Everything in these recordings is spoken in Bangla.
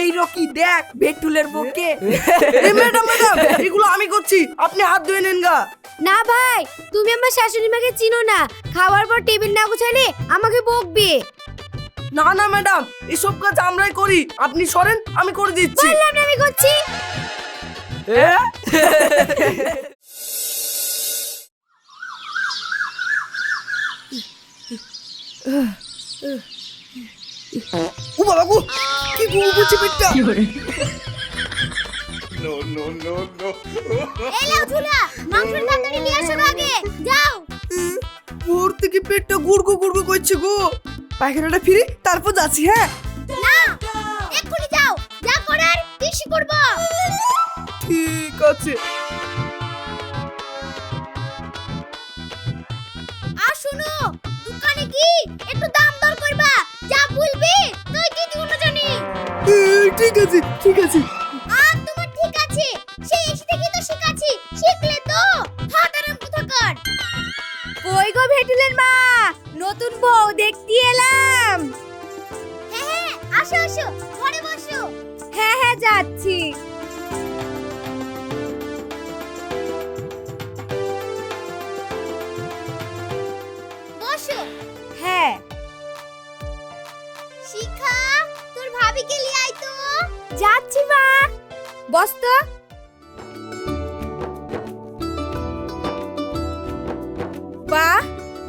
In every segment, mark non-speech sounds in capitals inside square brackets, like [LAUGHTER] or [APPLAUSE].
এই রকি দেখ বেটুলের বউকে। এই ম্যাডাম ম্যাডাম এগুলো আমি করছি। আপনি হাত ধুয়ে নেন গা। না ভাই তুমি আমার শাশুড়ি মাকে চিনো না। খাওয়ার পর টেবিল না গুছালে আমাকে বকবে। না না ম্যাডাম এসব কাজ আমরাই করি। আপনি সরেন আমি করে দিচ্ছি। বললাম না আমি করছি। ও বাবা গো কি গু বুঝছি পেটটা এই লাও ঝুলা মাংসের তরকারি নিয়ে আসো আগে যাও। ভোর থেকে পেটটা গুড়গু গুড়গু করছে গো। পায়খানাটা ফিরে তারপর যাচ্ছি হ্যাঁ? না এক্ষুনি যাও যা করার বেশি করব। ঠিক আছে। ঠিক আছে ঠিক আছে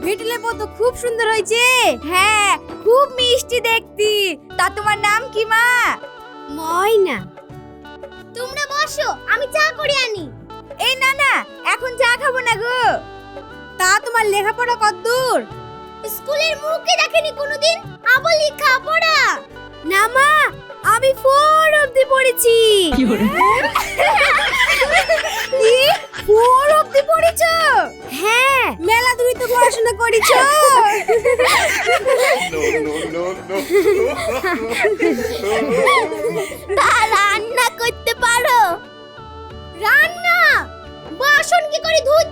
ভিটলে তো খুব সুন্দর হয়েছে। হ্যাঁ খুব মিষ্টি দেখতি। তা তোমার নাম কি মা? ময়না। তোমরা বসো আমি চা করে আনি। এই না না এখন চা খাব না গো। তা তোমার লেখাপড়া কতদূর স্কুলের মুখে দেখেনি কোনোদিন? আবার লেখাপড়া না মা আমি ফোর অবধি পড়েছি। কি ফোর অবধি পড়েছ? হ্যাঁ মেলা দূরে তো পড়াশোনা করেছ। তা রান্না করতে পারো? রান্না? বাসন কি করে ধুতে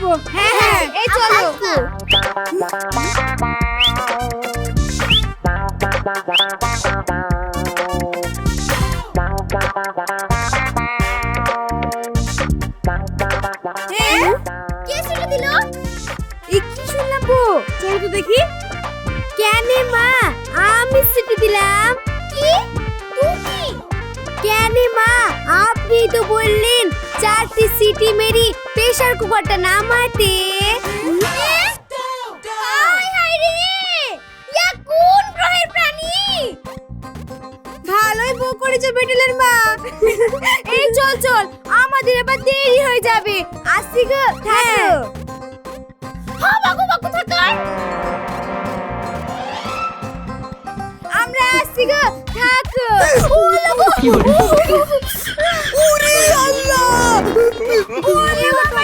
আসব হ্যাঁ হ্যাঁ এই চলো। কুকারটা নামাতে ভালোই বউ করেছ বেটেলের মা। এই চল চল আমাদের এবার দেরি হয়ে যাবে। আসছি গো হ্যাঁ। থাকার আমরা আসছি গো থাকো। ওরে আল্লাহ। ওরে বাবা।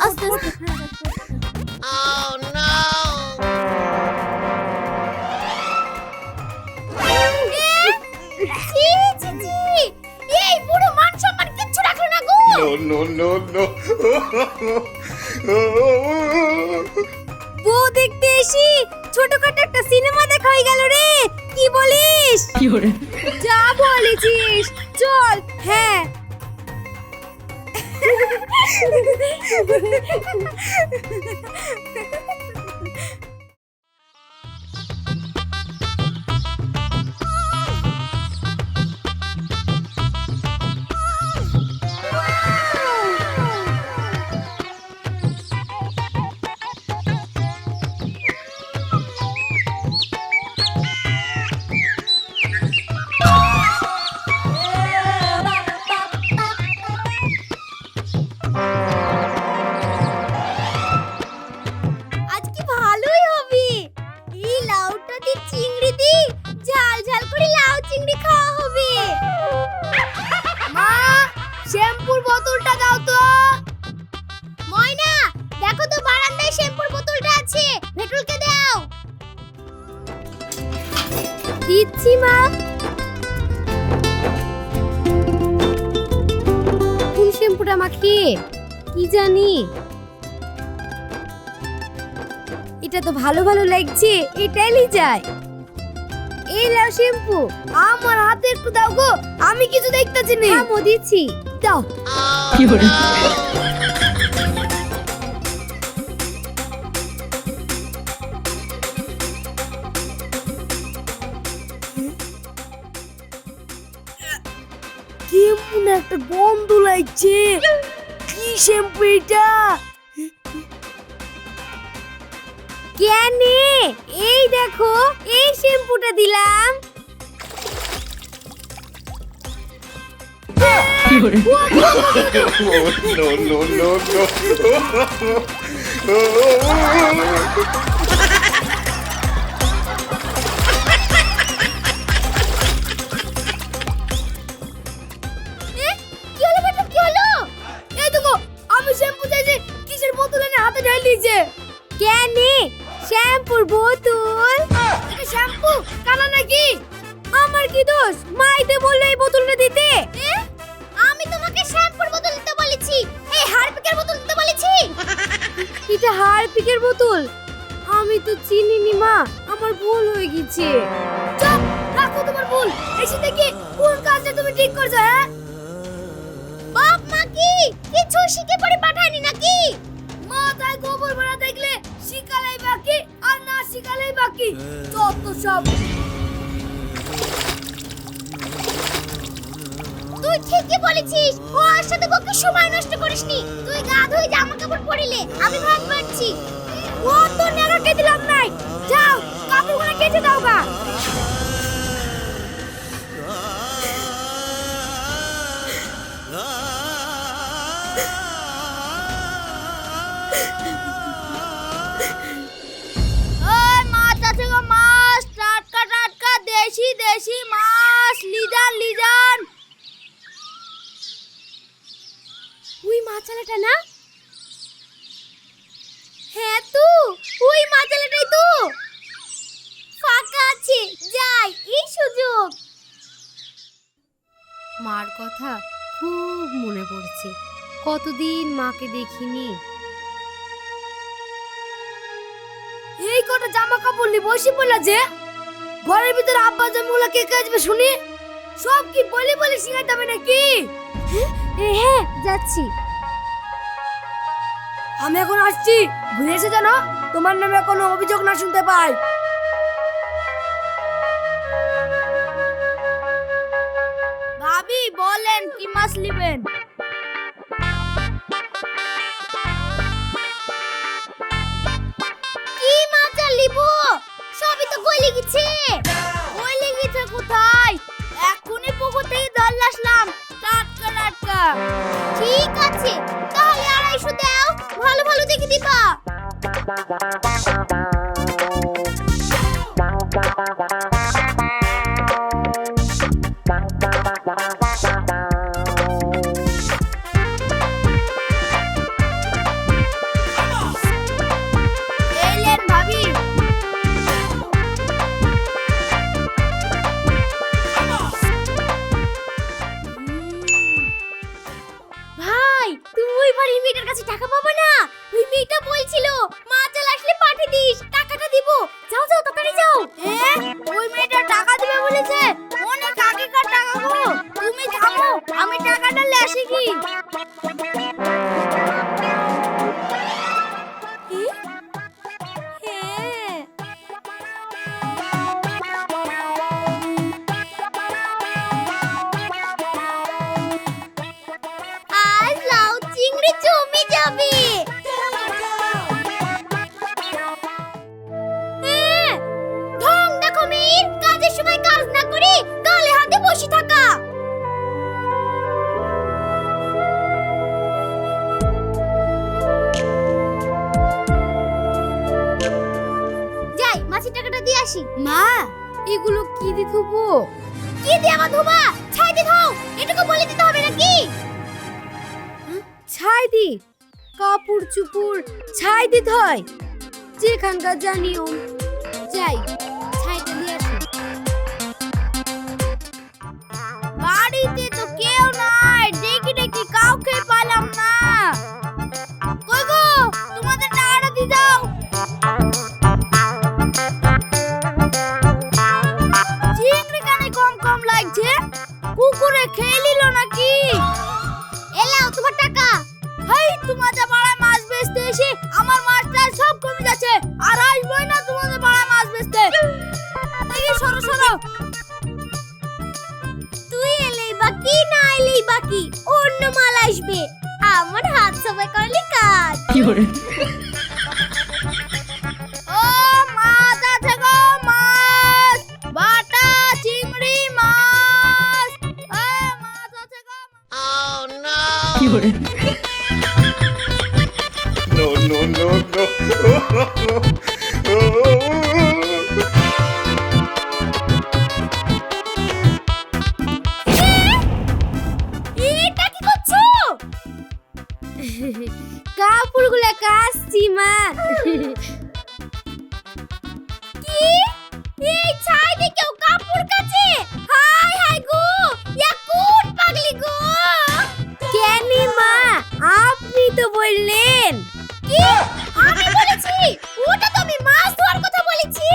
আস্তে no, no, no. বউ দেখতে এসি ছোটখাটো একটা সিনেমা দেখা হয়ে গেল রে। কি বলিস? যা বলেছিস। চল। হ্যাঁ। Ha ha ha ha! ভালো ভালো লাগছে এটাই যায়। এই লাও শ্যাম্পু আমার হাতে একটু দাও গো আমি কিছু দেখতেছি না। হ্যাঁ দিচ্ছি। দাও। কি কেমন একটা গন্ধ লাগছে। কি শ্যাম্পু এটা? কেনে এই দেখো এই শ্যাম্পুটা দিলাম Oh, no, no, no, no. কি দোষ? মাইতে বলল এই বোতলটা দিতে। আমি তোমাকে শ্যাম্পুর বোতল দিতে বলেছি। এই হারপিকের বোতল দিতে বলেছি। এটা হারপিকের বোতল? আমি তো চিনিনি মা। আমার ভুল হয়ে গেছে। চুপ! রাখো তোমার ভুল। এসে দেখি কোন কাজটা তুমি ঠিক করছ হ্যাঁ? বাপ মা কি? কিছু শিখে পড়ে পাঠায়নি নাকি? মাথায় গোবর ভরা দেখলে শিকালাই বাকি আর না শিকালাই বাকি। যত সব। তুই ঠিকই বলেছিস ও আর সাথে বকে সময় নষ্ট করিসনি তুই গা ধুই জামা কাপড় পরিলে আমি ভাত পাচ্ছি ও তো দিলাম নাই যাও কাপড়গুলো কেটে দাও গা ওই কতদিন মাকে দেখিনি। এই কটা জামা কাপড় নিয়ে বসে পড়লা যে? ঘরের ভিতরে আব্বা জামাগুলো কে কাজবে শুনি? সব কি বলি বলে শিখাইতে হবে নাকি হ্যাঁ যাচ্ছি। আমি এখন আসছি। ঘুরে এসে জানো তোমার নামে কোনো অভিযোগ না শুনতে পাই। ভাবি, বলেন, কি মাছ নেবেন? সবই তো গলে গেছে গলে গেছে কোথায়? এখনই পুকুর থেকে আসলাম। টাটকা টাটকা। ঠিক আছে, তাহলে আড়াইশো দাও। ভালো ভালো দেখে দিবা। বসে থাকা যাই মাছের টাকাটা দিয়ে আসি। মা এগুলো কি দিয়ে ধুবো? কি দিয়ে আমার ধোবা? ছাই ধোও। এটুকু বলে দিতে হবে নাকি? ছাই দি। কাপড় চুপুর ছাই দিতে হয় যেখানকার জানিও। যাই কম লাগছে? কুকুরে খেয়ে নিল নাকি? এলাও তোমার টাকা। হেই তোমাদের পাড়ায় মাছ বেচতে এসে আমার মাছটা সব কমে যাচ্ছে, আর আসবই না তোমাদের পাড়ায় মাছ বেচতে। দেখি সরো সরো। তুই এলেই বাকি, না এলেই বাকি, অন্য মাল আসবে। আমার হাত সবাই করলে কাজ। ও কাপড়গুলো কাচ্ছি মা কি? এই ছাইতে কেউ কাপড় কাচে? হাই হাই গো, ইয়া কোন পাগলি গো? কেনি মা? আপনি তো বললেন। কি? আমি বলেছি, ওটা তো আমি মাছ ধোয়ার কথা বলেছি।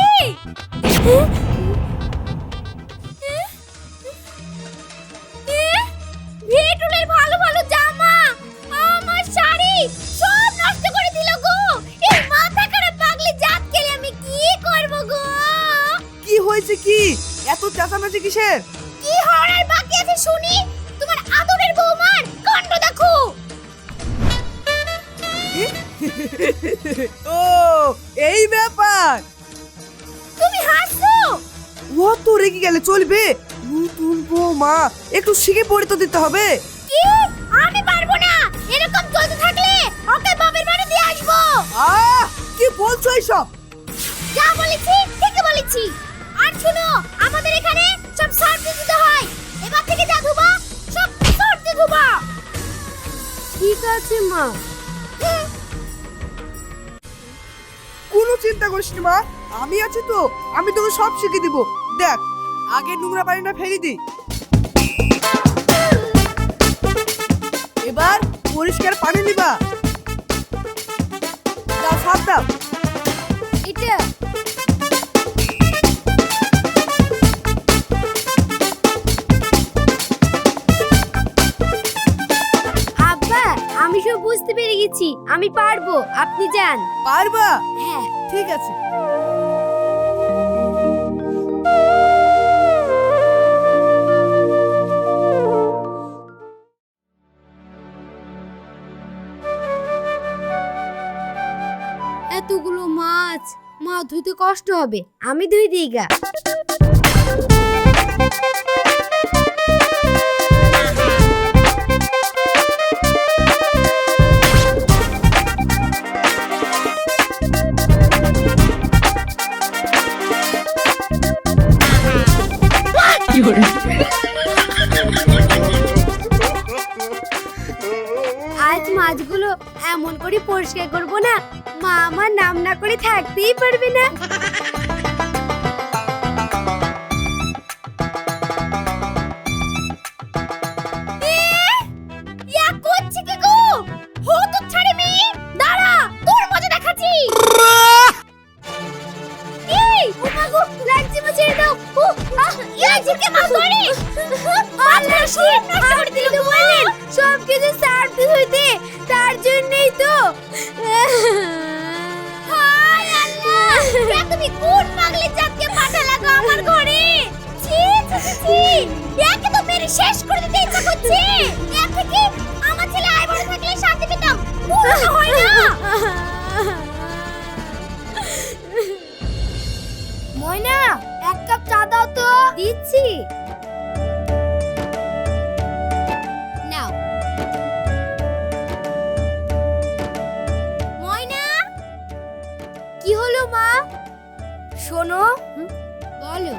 হয়েছে কি? এত চেঁচামেচি কিসের? কি হওয়ার বাকি আছে শুনি? তোমার আদরের বৌমার কাণ্ড দেখো। ও এই ব্যাপার। তুমি হাসছো? ও তো রেগে গেলে চলবে? নতুন বৌমা একটু শিখে পড়ে তো দিতে হবে। কি? আমি পারব না। এরকম চলতে থাকলে ওকে বাপের বাড়ি দিয়ে আসব। আহ কি বলছো এইসব? যা বলেছি ঠিকই বলেছি। শুনো আমাদের এখানে সব সার্ফ দিতে হয়। এবার থেকে যা ধোবা সব দিয়ে ধোবা। ঠিক আছে মা। কোনো চিন্তা করিস না মা। আমি আছি তো আমি তোকে সব শিখে দিব। দেখ আগে নোংরা পানিটা ফেলে দি এবার পরিষ্কার পানি নিবা। দাও সাপ দাও। গেছি আমি পারব। আপনি যান। পারবা? হ্যাঁ। ঠিক আছে। এতগুলো মাছ মা ধুইতে কষ্ট হবে। আমি ধুই দিই গা। আজ মাছগুলো এমন করে পরিষ্কার করব না, মা আমার নাম না করে থাকতেই পারবে না। শেষ করে দিতে ইচ্ছা করছে। এর থেকে আমার ছেলে আয় বড় থাকলে শান্তি পেতাম। তো হয় না। ময়না, এক কাপ চা দাও তো। দিচ্ছি। মা? শোনো, বলো,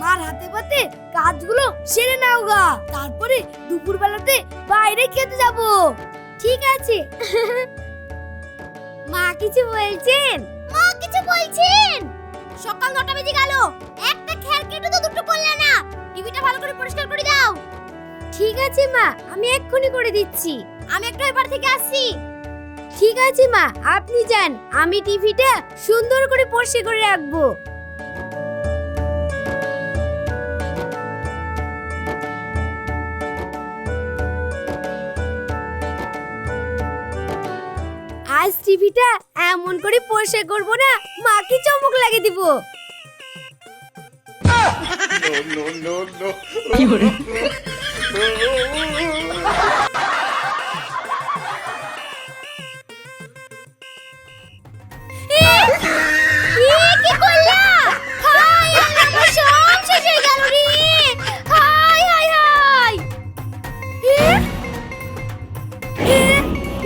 মার হাতে পাতে কাজগুলো সেরে নাও গা। তারপরে দুপুর বেলাতে বাইরে খেতে যাব। ঠিক আছে। [LAUGHS] মা কিছু বলছেন? মা কিছু বলছেন? সকাল নটা বেজে গেল। একটা খেয়াল কেটে তো দুটো করলে না। টিভিটা ভালো করে পরিষ্কার করে দাও। ঠিক আছে মা আমি এক্ষুনি করে দিচ্ছি। আমি একটু এবার থেকে আসছি। ঠিক আছে মা আপনি যান। আমি টিভিটা সুন্দর করে পরিষ্কার করে রাখব। আজ টিভিটা এমন করে পরিষ্কার করব না মাকে চমক লাগিয়ে দিব?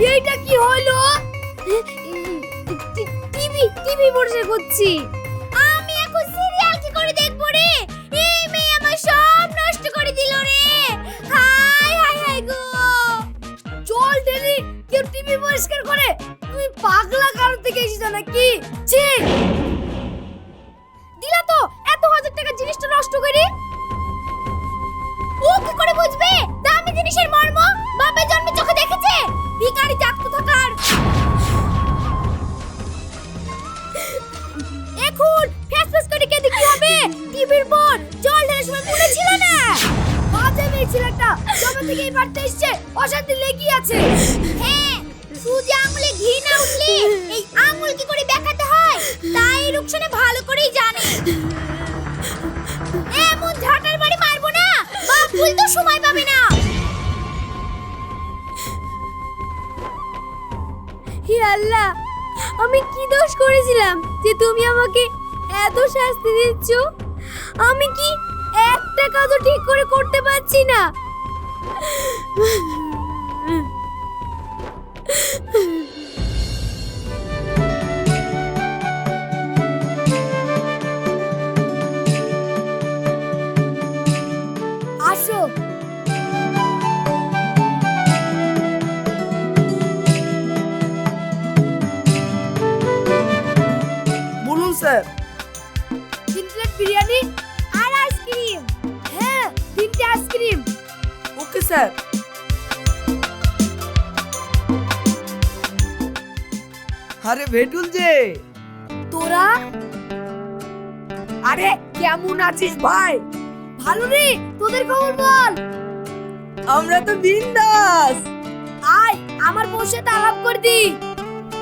এইটা কি হলো? টিভি টিভি পরিষ্কার করছি। আমি এখন সিরিয়াল কি করে দেখব রে? এই মেয়ে আমার সব নষ্ট করে দিল রে। হাই হাই হাই গো। চল ডেলি, কেউ টিভি পরিষ্কার করে? তুমি পাগলা কারও থেকে এসেছ নাকি? ছি। দিলা তো, এত হাজার টাকার জিনিসটা নষ্ট করে। ও কি করে বুঝবে? দামি জিনিসের মর্ম? বাপের জন্মে চোখে দেখেছে? ভিখারি জাতকো থাকার। এখন ফ্যাস ফ্যাস করে কেঁদে কি হবে? টিভির পর জল ঢালার সময় মনে ছিল না? বাজে মেয়ে ছেলেটা জবে থেকে এই বাড়িতে এসছে, অশান্তি লেগেই আছে। হ্যাঁ সুজি আঙুলে ঘি না উঠলে, এই আঙুল করেছিলাম যে তুমি আমাকে এত শাস্তি দিচ্ছ, আমি কি একটা কাজও ঠিক করে করতে পারছি না? বিরিয়ানি আর আইসক্রিম। হ্যাঁ তিনটে আইসক্রিম। Okay sir. আরে ভেটুল যে। তোরা? আরে কেমন আছিস ভাই? ভালো রে তোদের খবর বল। আমরা তো বিন্দাস। আয় আমার সাথে আলাপ করে দি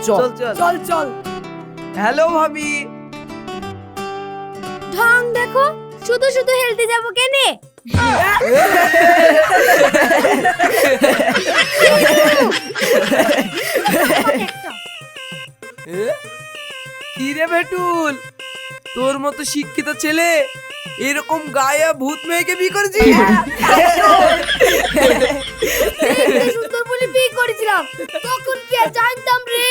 চল। চল চল। হ্যালো ভাবি। ঢং দেখো। শুধু শুধু হেলতে যাব কেনে? কি রে তোর মতো শিক্ষিত ছেলে এরকম গায়ে ভূত মেয়েকে বিয়ে দেখতে সুন্দর বলে বিয়ে করেছিলাম। তখন কি জানতাম রে?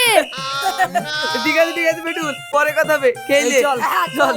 ঠিক আছে ঠিক আছে ভেটুল পরে কথা হবে। চল হ্যাঁ, চল।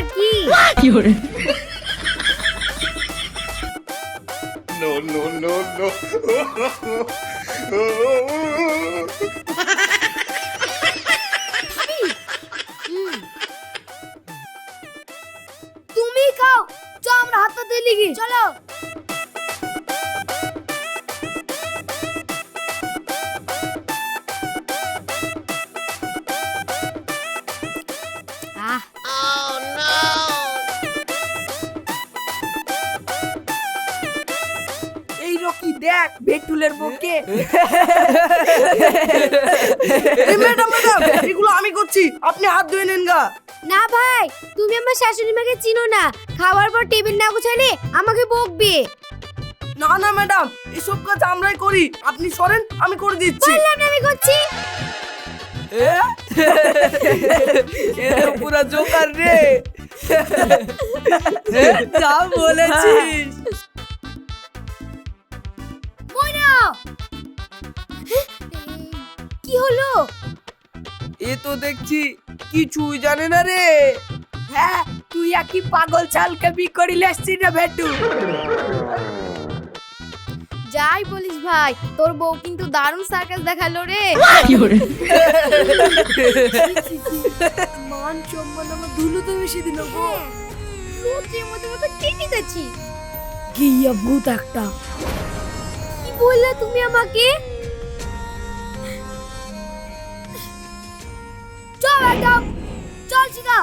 আবার কি no, no, no, no. তুমি খাও চ আমরা হাত দিয়ে লিখি চলো ম্যাডাম ম্যাডাম এগুলো আমি করছি। আপনি হাত ধুয়ে নেন গা। না ভাই তুমি আমার শাশুড়ি মাকে চিনো না। খাওয়ার পর টেবিল না গুছালে আমাকে বকবে। না না ম্যাডাম এসব কাজ আমরাই করি। আপনি সরেন আমি করে দিচ্ছি। বললাম না আমি করছি। পুরা জোকার রে। যা বলেছিস। কি হলো? এ তো দেখছি কিছুই জানে না রে। হ্যাঁ তুই একই পাগল চালকে বি করিলে না ভেটু। যাই বলিস ভাই তোর বউ কিন্তু দারুণ সার্কাস দেখাল রে। মান সম্মান আমার ধুলো তো বেশি দিল গো। লুচির মধ্যে মতো কেটে গেছি গিয়া ভূত একটা। কি বললে তুমি আমাকে? চল ম্যাডাম চল শিখা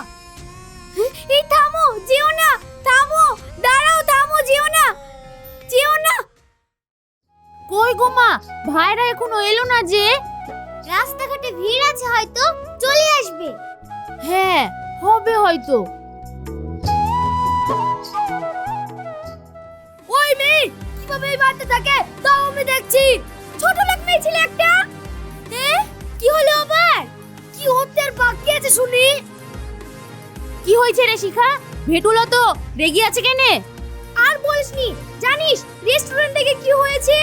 এই থামো যেও না থামো দাঁড়াও থামো যেও না যেও না। কই গো মা ভাইরা এখনও এলো না যে? রাস্তাঘাটে ভিড় আছে হয়তো চলে আসবে। হ্যাঁ হবে হয়তো। ওই মেয়ে কীভাবে এই বাড়িতে থাকে? তাও আমি দেখছি। ছোট লোক মেয়ে ছিল একটা। এ কি হলো আবার? কি হতে আর বাকি আছে শুনি? কি হয়েছে রে শিখা? ভেটুলো তো রেগে আছে কেনে? আর বলিসনি, জানিস রেস্টুরেন্ট থেকে কি হয়েছে?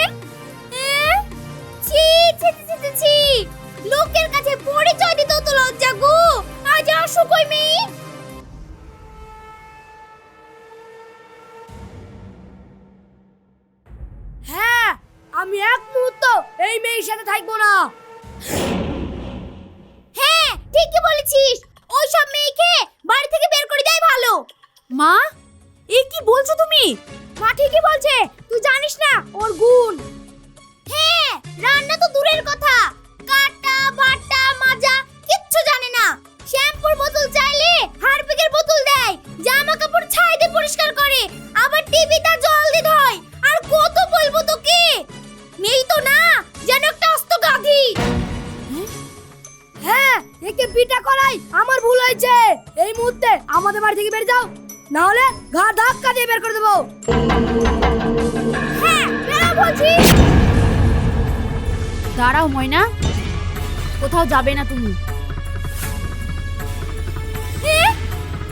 একে পিটা করাই আমার ভুল হয়েছে। এই মুহূর্তে আমাদের বাড়ি থেকে বের যাও। না হলে ঘা ধাক্কা দিয়ে বের করে দেবো। হ্যাঁ বেরো বলছি। দাঁড়াও ময়না কোথাও যাবে না তুমি। এ?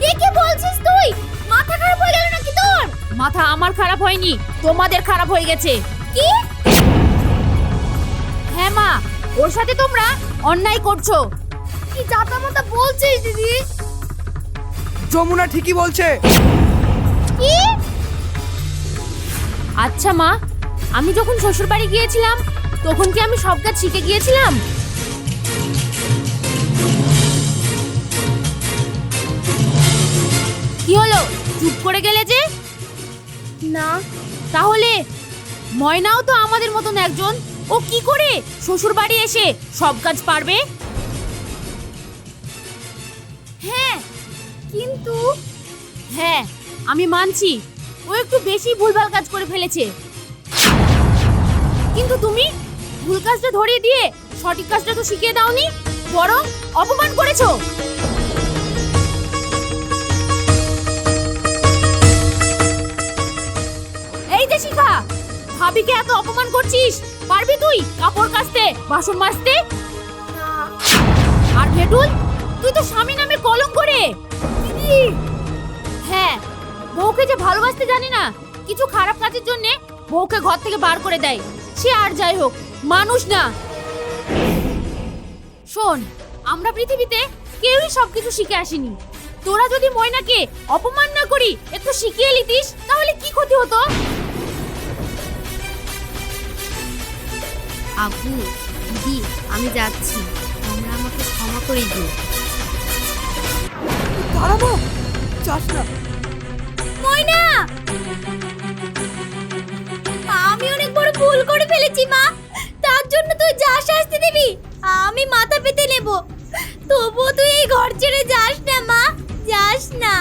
এ কি বলছিস তুই? মাথা খারাপ হয়ে গেল নাকি তোর? মাথা আমার খারাপ হয়নি তোমাদের খারাপ হয়ে গেছে। কি? হ্যাঁ মা ওর সাথে তোমরা অন্যায় করছ। কি জাতা মাতা বলছিস দিদি? যমুনা ঠিকই বলছে। কি? আচ্ছা মা আমি যখন শ্বশুর বাড়ি গিয়েছিলাম তখন কি আমি সব কাজ শিখে গিয়েছিলাম? কি হলো? চুপ করে গেলে যে? না। তাহলে ময়নাও তো আমাদের মতন একজন। ও কি করে শ্বশুর বাড়ি এসে সব কাজ পারবে? কিন্তু হ্যাঁ আমি মানছি। ও একটু বেশি ভুলভাল কাজ করে ফেলেছে। কিন্তু তুমি ভুল কাজটা ধরিয়ে দিয়ে সঠিক কাজটা তো শিখিয়ে দাওনি বরং অপমান করেছ। এই যে শিখা ভাবিকে এত অপমান করছিস? পারবি তুই কাপড় কাচতে বাসন মাজতে? আর ভেটুল তুই তো স্বামী নামে কলম করে হ্যাঁ বউকে যে ভালোবাসতে জানি না, কিছু খারাপ কাজের জন্য বউকে ঘর থেকে বার করে দেয়। সে আর যাই হোক, মানুষ না। শোন, আমরা পৃথিবীতে কেউই সবকিছু শিখে আসিনি। তোরা যদি ময়নাকে অপমান না করি, একটু শিখিয়ে লিতিস তাহলে কি ক্ষতি হতো? আপু দিদি, আমি যাচ্ছি। তোমরা আমাকে ক্ষমা করে দিও। দাঁড়াবো? আমি অনেক বড় ভুল করে ফেলেছি, মা। তার জন্য তুই যা শাস্তি দিবি, আমি মাথা পেতে নেব। তবুও তুই এই ঘর ছেড়ে যাস না, মা। যাস না।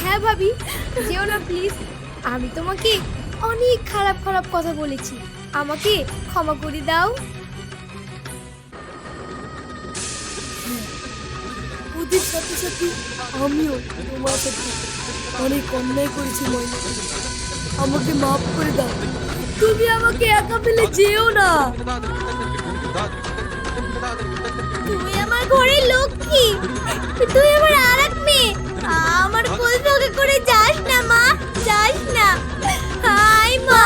হ্যাঁ ভাবি, যেও না প্লিজ আমি তোমাকে অনেক খারাপ খারাপ কথা বলেছি। আমাকে ক্ষমা করে দাও। ওদের সাথে সাথে আমিও তোমার সাথে অনেক অন্যায় করেছি ময়না। আমাকে মাফ করে দাও। তুমি আমাকে একা ফেলে যেও না। তুমি আমার ঘরে লক্ষ্মী। তুই আমার আর মেয়ে। আমার কোল ফাঁকা করে যাস না মা। যাস না। হাই মা।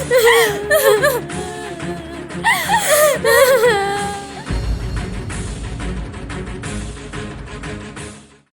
Ha ha ha! 哈 [LAUGHS] 哈